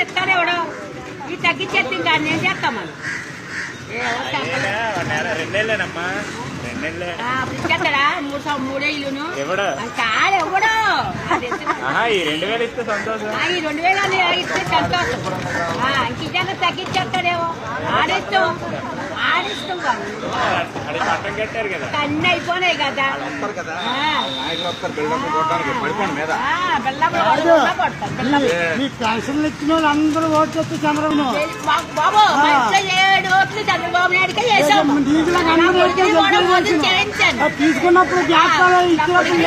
ఇస్తాను ఇస్తాను ఎవడో? ఈ తగ్గించేస్తే ఇంకా నేను చేస్తాం మనం? ఏ, ఎవరు చేస్తారు? రెండేళ్ళేనమ్మా. రెండేళ్ళే. ఆ, అప్పుడు ఇచ్చేస్తాడా మూడు సం- మూడేళ్ళును. ఎవడు? కాదు ఎవడో? అది ఎత్తు. ఆహా ఈ రెండు వేలు ఇస్తే సంతోషం. ఆ, ఈ రెండు వేలు అని ఇస్తే సంతోషం. ఆ, ఇంక ఇదన్నా తగ్గించేస్తాడేమో. ఆడిస్తాం. ఆడిస్తాం కాదు. అన్నీ అయిపోయినాయి కదా. మీ పెన్షన్లు ఇచ్చిన వాళ్ళు అందరూ ఓట్లు వచ్చి చంద్రబాబు బాబు ఏడు ఓట్లు నాయుడుకే తీసుకున్నప్పుడు ఇచ్చినప్పుడు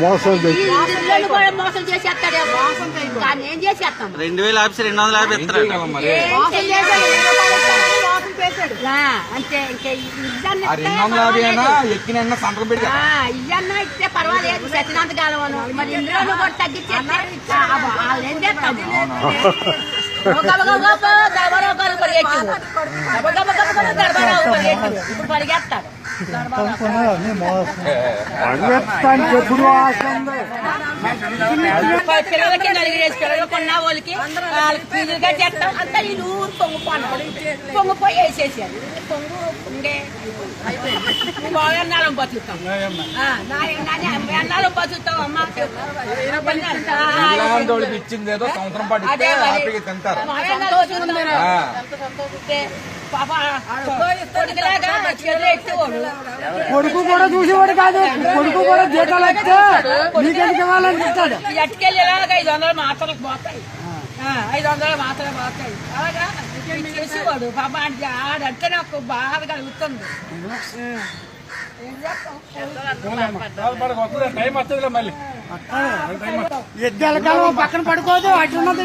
మోసం మోసం చేసేస్తాడే మోసం కానీ ఏం చేసేస్తాం రెండు వేల ఆఫీస్ రెండు వందల యాభై అంతే రెండు వందల యాభై అయినా ఎక్కిన సంతకం పెట్టి ఇవన్నా ఇస్తే పర్వాలేదు సత్యనాథ్ కాలం మరి ఇందులో కూడా తగ్గించేస్తే ఆ, వాళ్ళు ఏం చేస్తాం ఉంది పిల్లలకి నలుగురేసి పిల్లలు కొన్న వాళ్ళకి వాళ్ళకి ఫీజులు కట్టేస్తాం అంతా ఈ ఊరు పొంగిపోను పొంగిపోయి వేసేసారు పొంగు ఇంకే ఎన్నాళ్ళం బతుకుతాం ఆ, నా- నా- ఎన్నాళ్ళం బతుకుతాం అమ్మ ఇలాంటి వాళ్ళకి ఇచ్చింది ఏదో సంవత్సరం పాటు ఇస్తే అదే మరి. హ్యాపీగా తింటారు. కొడుకు కూడా చూసేవాడు కాదు. కొడుకు కూడా జీతాలు వస్తే నీకెందుకు ఇవ్వాలని చెప్తాడు ఎట్టుకెళ్ళి ఇలాగ ఐదు వందలు మాత్రలు పోతాయి. ఐదు వందలు మాత్రలు పోతాయి. అలాగా? చేసేవాడు. పాప అంటే ఆడంటే నాకు బాగా కలుగుతుంది. ఎద్దెల కాలం పక్కన పడుకోదు అటు ఉన్నది